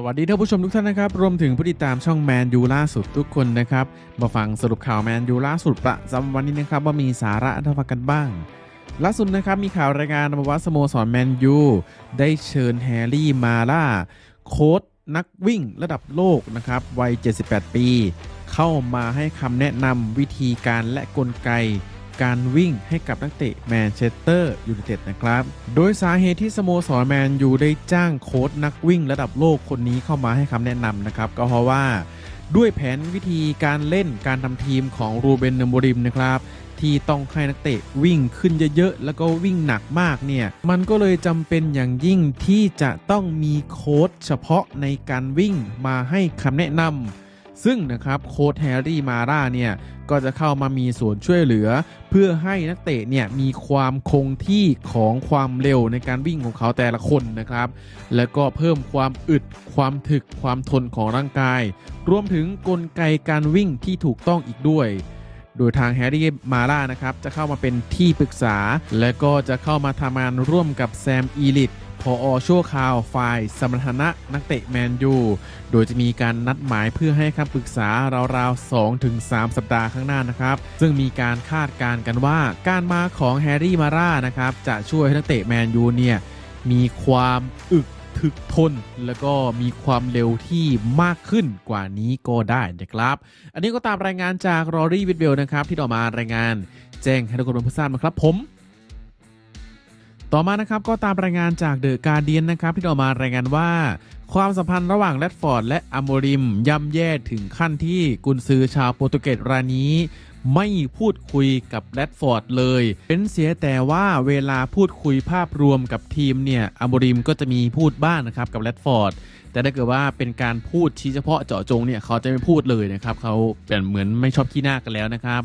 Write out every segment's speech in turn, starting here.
สวัสดีท่านผู้ชมทุกท่านนะครับรวมถึงผู้ติดตามช่องแมนยูล่าสุดทุกคนนะครับมาฟังสรุปข่าวแมนยูล่าสุดประจำวันนี้นะครับว่ามีสาระอะไรกันบ้าง ล่าสุดนะครับมีข่าวรายงานมาว่าสโมสรแมนยูได้เชิญแฮร์รี่มาล่าโค้ชนักวิ่งระดับโลกนะครับวัย 78 ปี เข้ามาให้คำแนะนำวิธีการและกลไก การวิ่งให้กับนักเตะแมนเชสเตอร์ยูไนเต็ดนะครับ โดยสาเหตุที่สโมสรแมนยูได้จ้างโค้ชนักวิ่งระดับโลกคนนี้เข้ามาให้คำแนะนำนะครับ ก็เพราะว่าด้วยแผนวิธีการเล่นการทำทีมของรูเบนเนมบริมนะครับที่ต้องให้นักเตะวิ่งขึ้นเยอะๆ แล้วก็วิ่งหนักมากเนี่ย มันก็เลยจำเป็นอย่างยิ่งที่จะต้องมีโค้ชเฉพาะในการวิ่งมาให้คำแนะนำ ซึ่งนะครับโค้ชแฮร์รี่มาร่าเนี่ยก็จะเข้ามามีส่วนช่วยเหลือ เพื่อให้นักเตะเนี่ยมีความคงที่ของความเร็วในการวิ่งของเขาแต่ละคนนะครับ แล้วก็เพิ่มความอึดความถึกความทนของร่างกาย รวมถึงกลไกการวิ่งที่ถูกต้องอีกด้วยโดยทางแฮร์รี่มาร่านะครับจะเข้ามาเป็นที่ปรึกษา และก็จะเข้ามาทำงานร่วมกับแซมอีลิตพ ออชั่วคราวฝ่ายสมรรถนะนักเตะแมนยู โดยจะมีการนัดหมายเพื่อให้คำปรึกษาราวๆ2-3สัปดาห์ข้างหน้านะครับ ซึ่งมีการคาดการณ์กันว่าการมาของแฮร์รี่มาร่านะครับจะช่วยให้นักเตะแมนยูเนี่ยมีความอึกถึกทนแล้วก็มีความเร็วที่มากขึ้นกว่านี้ก็ได้นะครับ อันนี้ก็ตามรายงานจากรอรี่วิดเวลนะครับที่ออกมารายงานแจ้งให้ทุกคนรับทราบนะครับผม ต่อมานะครับก็ตามรายงานจากเดอะการเดียนนะครับที่ออกมารายงานว่า ความสัมพันธ์ระหว่างแรดฟอร์ดและอโมริมย่ำแย่ถึงขั้นที่กุนซือชาวโปรตุเกสรายนี้ ไม่พูดคุยกับแรดฟอร์ดเลยเป็นเสียแต่ว่าเวลาพูดคุยภาพรวมกับทีมเนี่ยอโมริมก็จะมีพูดบ้างนะครับกับแรดฟอร์ดแต่ถ้าเกิดว่าเป็นการพูดชี้เฉพาะเจาะจงเนี่ยเขาจะไม่พูดเลยนะครับเขาเป็นเหมือนไม่ชอบขี้หน้ากันแล้วนะครับ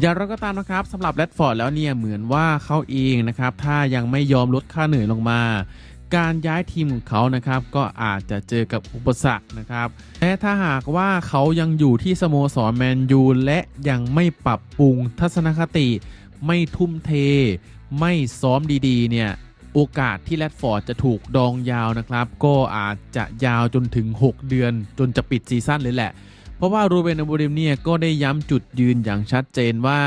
อย่างไรก็ตามนะครับสำหรับแรดฟอร์ดแล้วเนี่ยเหมือนว่าเขาเองนะครับถ้ายังไม่ยอมลดค่าเหนื่อยลงมา การย้ายทีมของเขานะครับก็อาจจะเจอกับอุปสรรคนะครับแต่ถ้าหากว่าเขายังอยู่ที่สโมสรแมนยูและยังไม่ปรับปรุงทัศนคติ ไม่ทุ่มเท ไม่ซ้อมดีๆ เนี่ยโอกาสที่แรดฟอร์ดจะถูกดองยาวนะครับ ก็อาจจะยาวจนถึง 6 เดือน จนจะปิดซีซั่นเลยแหละ เพราะว่ารูเบนอมูริมเนี่ยก็ได้ย้ำจุดยืนอย่างชัดเจนว่า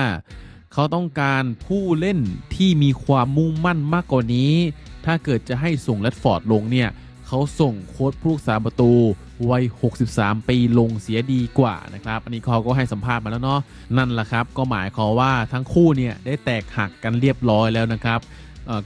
เขาต้องการผู้เล่นที่มีความมุ่งมั่นมากกว่านี้ ถ้าเกิดจะให้ส่งแรดฟอร์ดลงเนี่ยเขาส่งโค้ชผู้รักษาประตูวัย 63 ปีลงเสียดีกว่านะครับ อันนี้เขาก็ให้สัมภาษณ์มาแล้วเนาะนั่นแหละครับ ก็หมายความว่าทั้งคู่เนี่ยได้แตกหักกันเรียบร้อยแล้วนะครับ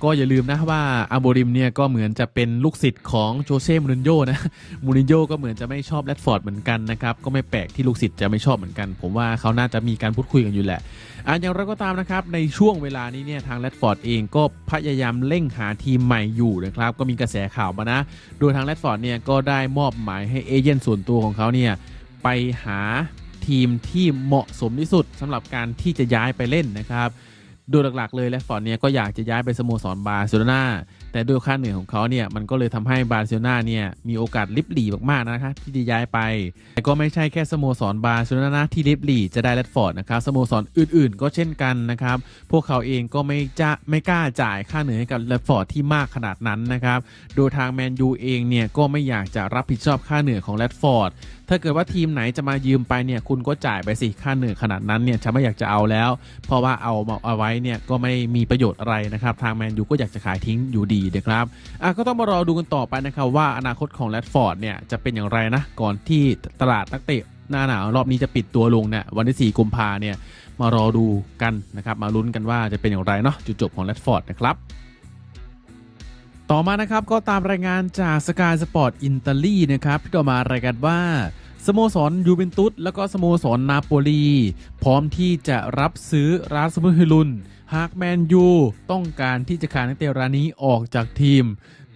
ก็อย่าลืมนะว่าอาโบริมเนี่ยก็เหมือนจะเป็นลูกศิษย์ของโจเซ่มูรินโญ่นะมูรินโญ่ก็เหมือนจะไม่ชอบแรดฟอร์ดเหมือนกันนะครับก็ไม่แปลกที่ลูกศิษย์จะไม่ชอบเหมือนกัน ผมว่าเขาน่าจะมีการพูดคุยกันอยู่แหละอะอย่างไรก็ตามนะครับในช่วงเวลานี้เนี่ยทางแรดฟอร์ดเองก็พยายามเร่งหาทีมใหม่อยู่นะครับก็มีกระแสข่าวมานะ โดยทางแรดฟอร์ดเนี่ยก็ได้มอบหมายให้เอเย่นส่วนตัวของเขาเนี่ยไปหาทีมที่เหมาะสมที่สุดสำหรับการที่จะย้ายไปเล่นนะครับ โดยหลักๆเลยแรดฟอร์ดเนี่ยก็อยากจะย้ายไปสโมสรบาร์เซโลนาแต่ด้วยค่าเหนื่อยของเขาเนี่ยมันก็เลยทำให้บาร์เซโลนาเนี่ยมีโอกาสลิบหลีมากๆนะครับที่จะย้ายไป แต่ก็ไม่ใช่แค่สโมสรบาร์เซโลนาที่ลิบหลีจะได้แรดฟอร์ดนะครับสโมสรอื่นๆ ก็เช่นกันนะครับพวกเขาเองก็ไม่จะไม่กล้าจ่ายค่าเหนื่อยให้กับแรดฟอร์ดที่มากขนาดนั้นนะครับโดยทางแมนยูเองเนี่ยก็ไม่อยากจะรับผิดชอบค่าเหนื่อยของแรดฟอร์ด ถ้าเกิดว่าทีมไหนจะมายืมไปเนี่ยคุณก็จ่ายไปสิค่าเหนื่อยขนาดนั้นเนี่ยฉันไม่อยากจะเอาแล้ว เพราะว่าเอามาเอาไว้เนี่ยก็ไม่มีประโยชน์อะไรนะครับทางแมนยูก็อยากจะขายทิ้งอยู่ดีนะครับอะก็ต้องมารอดูกันต่อไปนะครับว่าอนาคตของแรดฟอร์ดเนี่ยจะเป็นอย่างไรนะก่อนที่ตลาดนักเตะหน้าหนาวรอบนี้จะปิดตัวลงเนี่ยวันที่ 4 กุมภาเนี่ยมารอดูกันนะครับมาลุ้นกันว่าจะเป็นอย่างไรเนาะจุดจบของแรดฟอร์ดนะครับต่อมานะครับก็ตามรายงานจากสกายสปอร์ตอินเตาลีนะครับที่ออมารายงานว่า สโมสรยูเวนตุสและก็สโมสรนาโปลี พร้อมที่จะรับซื้อราสมุสฮลุน หากแมนยูต้องการที่จะขายนักเตะรายนี้ออกจากทีม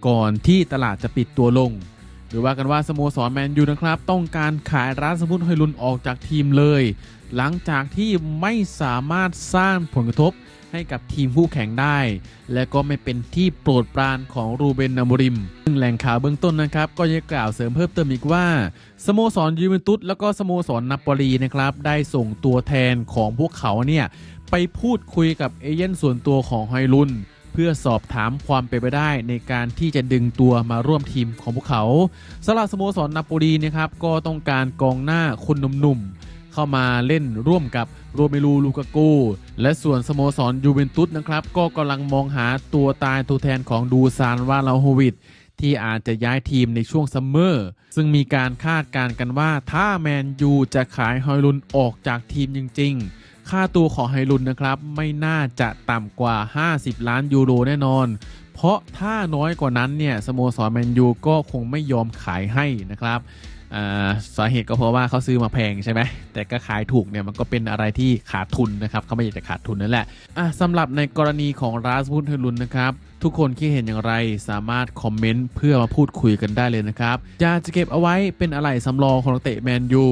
ก่อนที่ตลาดจะปิดตัวลง หรือว่ากันว่าสโมสรแมนยูนะครับ ต้องการขายราสมุสฮลุนออกจากทีมเลย หลังจากที่ไม่สามารถสร้างผลกระทบให้กับทีมคู่แข่งได้ และก็ไม่เป็นที่โปรดปรานของรูเบนนาโมริม ซึ่งแหล่งข่าวเบื้องต้นนะครับ ก็ยังกล่าวเสริมเพิ่มเติมอีกว่า สโมสรยูเวนตุสแล้วก็สโมสรนาโปลีนะครับ ได้ส่งตัวแทนของพวกเขาเนี่ยไปพูดคุยกับเอเย่นส่วนตัวของไฮลุน พื่อสอบถามความเป็นไปได้ในการที่จะดึงตัวมาร่วมทีมของพวกเขาสำหรับสโมสรนาโปลีนะครับก็ต้องการกองหน้าคนหนุ่มๆเข้ามาเล่นร่วมกับโรเมลูลูกาโกและส่วนสโมสรยูเวนตุสนะครับก็กำลังมองหาตัวตายตัวแทนของดูซานวาลาโฮวิชที่อาจจะย้ายทีมในช่วงซัมเมอร์ ซึ่งมีการคาดการณ์กันว่าถ้าแมนยูจะขายฮอยลุนออกจากทีมจริง ๆ ค่าตัวของไฮลุนนะครับไม่น่าจะต่ำกว่า 50 ล้านยูโรแน่นอน เพราะถ้าน้อยกว่านั้นเนี่ยสโมสรแมนยูก็คงไม่ยอมขายให้นะครับ สาเหตุก็เพราะว่าเขาซื้อมาแพงใช่ไหมแต่ก็ขายถูกเนี่ยมันก็เป็นอะไรที่ขาดทุนนะครับเขาไม่อยากจะขาดทุนนั่นแหละะสำหรับในกรณีของราสมุนเฮลุนนะครับ ทุกคนคิดเห็นอย่างไรสามารถคอมเมนต์เพื่อมาพูดคุยกันได้เลยนะครับอยากจะเก็บเอาไว้เป็นอะไรสำรองของนักเตะแมนยู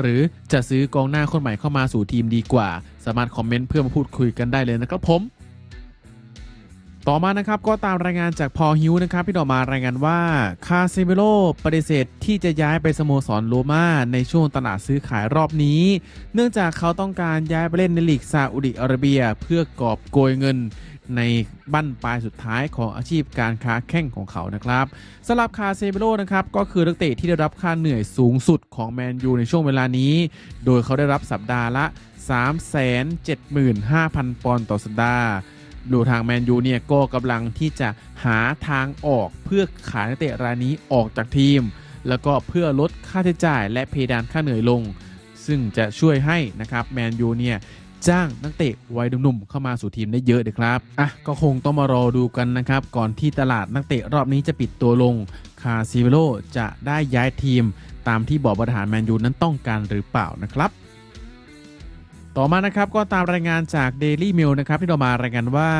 หรือจะซื้อกองหน้าคนใหม่เข้ามาสู่ทีมดีกว่า สามารถคอมเมนต์เพื่อมาพูดคุยกันได้เลยนะครับผม ต่อมานะครับก็ตามรายงานจากพอฮิวนะครับที่ต่อมารายงานว่าคาเซเมโลปฏิเสธที่จะย้ายไปสโมสรโรมาในช่วงตลาดซื้อขายรอบนี้ เนื่องจากเขาต้องการย้ายไปเล่นในลีกซาอุดิอาระเบีย เพื่อกอบโกยเงินในบั้นปลายสุดท้ายของอาชีพการค้าแข่งของเขานะครับสำหรับคาเซเบโลนะครับก็คือนักเตะที่ได้รับค่าเหนื่อยสูงสุดของแมนยูในช่วงเวลานี้ โดยเขาได้รับสัปดาห์ละ 375,000 ปอนด์ต่อสัปดาห์ ดูทางแมนยูเนี่ยก็กำลังที่จะหาทางออกเพื่อขายนักเตะรายนี้ออกจากทีม แล้วก็เพื่อลดค่าใช้จ่ายและเพดานค่าเหนื่อยลง ซึ่งจะช่วยให้นะครับแมนยูเนี่ยจ้างนักเตะวัยหนุ่มๆเข้ามาสู่ทีมได้เยอะเลยครับ อะก็คงต้องมารอดูกันนะครับ ก่อนที่ตลาดนักเตะรอบนี้จะปิดตัวลง คาซิเวโลจะได้ย้ายทีม ตามที่บอร์ดบริหารแมนยูนั้นต้องการหรือเปล่านะครับ ต่อมานะครับก็ตามรายงานจาก Daily Mail นะครับที่เรามารายงานว่า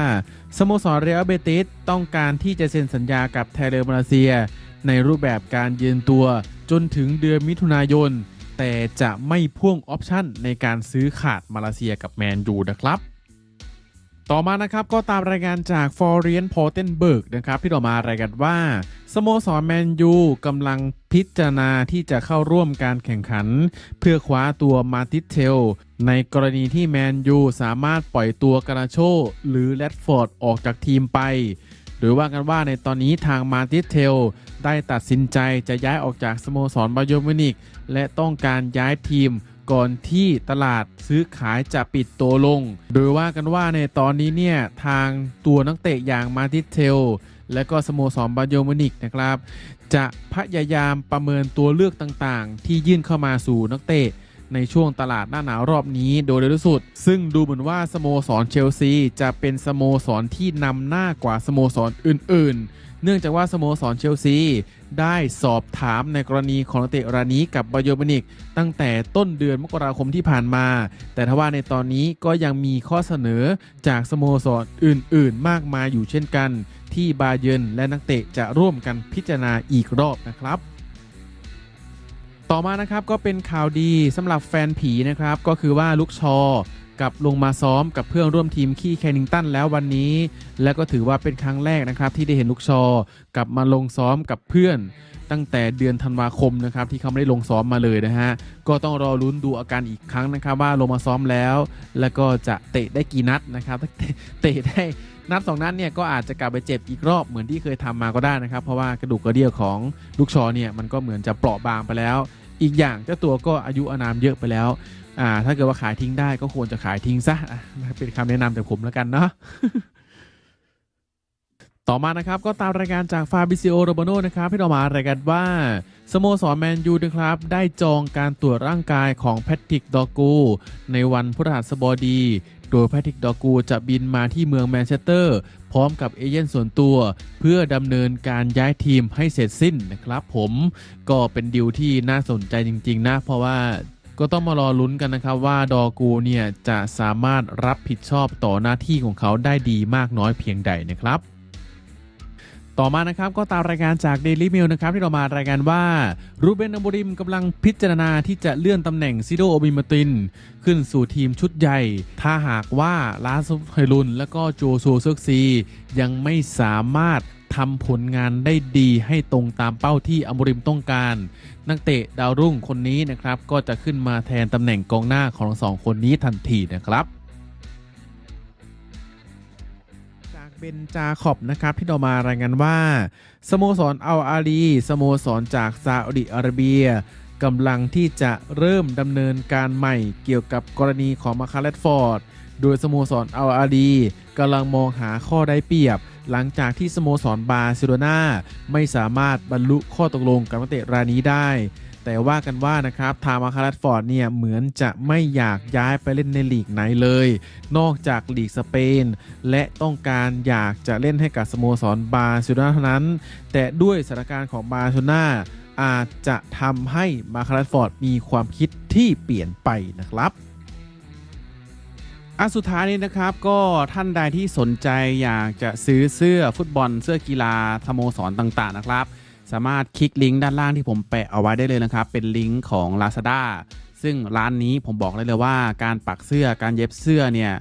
สโมสรเรอัลเบติสต้องการที่จะเซ็นสัญญากับไทเลอร์มาเลเซีย ในรูปแบบการยืนตัวจนถึงเดือนมิถุนายน แต่จะไม่พ่วงออปชั่นในการซื้อขาดมาเลเซียกับแมนยูนะครับ ต่อมานะครับก็ตามรายงานจากฟอร์เรียนโพเทนเบิร์กนะครับที่ต่อมารายงานว่าสโมสรแมนยูกำลังพิจารณาที่จะเข้าร่วมการแข่งขัน เพื่อคว้าตัวมาติสเทล ในกรณีที่แมนยูสามารถปล่อยตัวกราโช หรือแรดฟอร์ดออกจากทีมไปหรือว่ากันว่าในตอนนี้ทางมาติสเทล ได้ตัดสินใจจะย้ายออกจากสโมสรบาเยอมินิกและต้องการย้ายทีม ก่อนที่ตลาดซื้อขายจะปิดตัวลง โดยว่ากันว่าในตอนนี้เนี่ย ทางตัวนักเตะอย่างมาติสเทล และก็สโมสรบาโยอมินิกนะครับ จะพยายามประเมินตัวเลือกต่างๆ ที่ยื่นเข้ามาสู่นักเตะ ในช่วงตลาดหน้าหนาวรอบนี้โดยเร็วที่สุด ซึ่งดูเหมือนว่าสโมสรเชลซีจะเป็นสโมสรที่นำหน้ากว่าสโมสรอื่น ๆ เนื่องจากว่าสโมสรเชลซีได้สอบถามในกรณีของนักเตะรายนี้กับบาโยร์มินิก ตั้งแต่ต้นเดือนมกราคมที่ผ่านมา แต่ทว่าในตอนนี้ก็ยังมีข้อเสนอจากสโมสรอื่น ๆ มากมายอยู่เช่นกัน ที่บาเยนและนักเตะจะร่วมกันพิจารณาอีกรอบนะครับ ต่อมานะครับก็เป็นข่าวดีสำหรับแฟนผีนะครับ ก็คือว่าลุกชอกับลงมาซ้อมกับเพื่อนร่วมทีมขี้แคนิงตันแล้ววันนี้ และก็ถือว่าเป็นครั้งแรกนะครับ ที่ได้เห็นลุกชอกลับมาลงซ้อมกับเพื่อน ตั้งแต่เดือนธันวาคมนะครับที่เขาไม่ได้ลงซ้อมมาเลยนะฮะก็ต้องรอลุ้นดูอาการอีกครั้งนะครับ ว่าลงมาซ้อมแล้ว แล้วก็จะเตะได้กี่นัดนะครับถ้าเตะได้นัดสองนัดเนี่ยก็อาจจะกลับไปเจ็บอีกรอบเหมือนที่เคยทำมาก็ได้นะครับ เพราะว่ากระดูกกระเดี่ยวของลูกชอเนี่ยมันก็เหมือนจะเปราะบางไปแล้ว อีกอย่างเจ้าตัวก็อายุอานามเยอะไปแล้วอ่าถ้าเกิดว่าขายทิ้งได้ก็ควรจะขายทิ้งซะเป็นคำแนะนำจากผมแล้วกันเนาะต่อมานะครับก็ตามรายงานจากฟาบิซิโอโรบาโนนะครับที่เรามารายงานว่าสโมสรแมนยูนะครับได้จองการตรวจร่างกายของแพทริกดอกูในวันพฤหัสบดี โดยแพทริกดอกูจะบินมาที่เมืองแมนเชสเตอร์ พร้อมกับเอเย่นส่วนตัว เพื่อดำเนินการย้ายทีมให้เสร็จสิ้นนะครับผมก็เป็นดีลที่น่าสนใจจริง ๆ นะ เพราะว่าก็ต้องมารอลุ้นกันนะครับว่าดอกูเนี่ยจะสามารถรับผิดชอบต่อหน้าที่ของเขาได้ดีมากน้อยเพียงใดนะครับ ต่อมานะครับก็ตามรายงานจาก Daily Mail นะครับที่เรามารายงานว่ารูเบนอมบริมกำลังพิจารณาที่จะเลื่อนตำแหน่งซิโดโอบิมาติน ขึ้นสู่ทีมชุดใหญ่ ถ้าหากว่าลาสไฮรุน และก็โจโซเซกซี ยังไม่สามารถทำผลงานได้ดีให้ตรงตามเป้าที่อมบริมต้องการ นักเตะดาวรุ่งคนนี้นะครับก็จะขึ้นมาแทนตำแหน่งกองหน้าของสองคนนี้ทันทีนะครับ เป็นจาขอบนะครับที่เรามารายงานว่า สโมสรอัลอาลีสโมสรจากซาอุดิอาระเบียกำลังที่จะเริ่มดำเนินการใหม่เกี่ยวกับกรณีของมาคาเลตฟอร์ด โดยสโมสรอัลอาลีกำลังมองหาข้อได้เปรียบ หลังจากที่สโมสรบาร์เซโลนาไม่สามารถบรรลุข้อตกลงกับนักเตะรายนี้ได้ แต่ว่ากันว่านะครับทางมาคารัตฟอร์ดเนี่ยเหมือนจะไม่อยากย้ายไปเล่นในลีกไหนเลย นอกจากลีกสเปน และต้องการอยากจะเล่นให้กับสโมสรบาร์เซโลนาเท่านั้น แต่ด้วยสถานการณ์ของบาร์เซโลนาอาจจะทำให้มาคารัตฟอร์ดมีความคิดที่เปลี่ยนไปนะครับอันสุดท้ายนี้นะครับก็ท่านใดที่สนใจอยากจะซื้อเสื้อฟุตบอลเสื้อกีฬาสโมสรต่างๆนะครับ สามารถคลิกลิงก์ด้านล่างที่ผมแปะเอาไว้ได้เลยนะครับ เป็นลิงก์ของ Lazada ซึ่งร้านนี้ผมบอกได้เลยว่าการปักเสื้อการเย็บเสื้อเนี่ย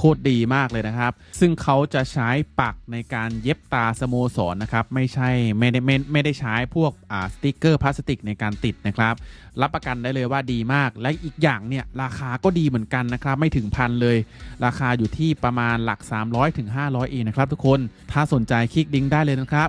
โคตรดีมากเลยนะครับ ซึ่งเขาจะใช้ปักในการเย็บตาสโมสรนะครับ ไม่ใช่ไม่ได้ไม่ไม่ได้ใช้พวกอ่าสติกเกอร์พลาสติกในการติดนะครับ รับประกันได้เลยว่าดีมาก และอีกอย่างเนี่ยราคาก็ดีเหมือนกันนะครับ ไม่ถึงพันเลย ราคาอยู่ที่ประมาณหลัก 300ถึง500เองนะครับทุกคน ถ้าสนใจคลิกลิงได้เลยนะครับ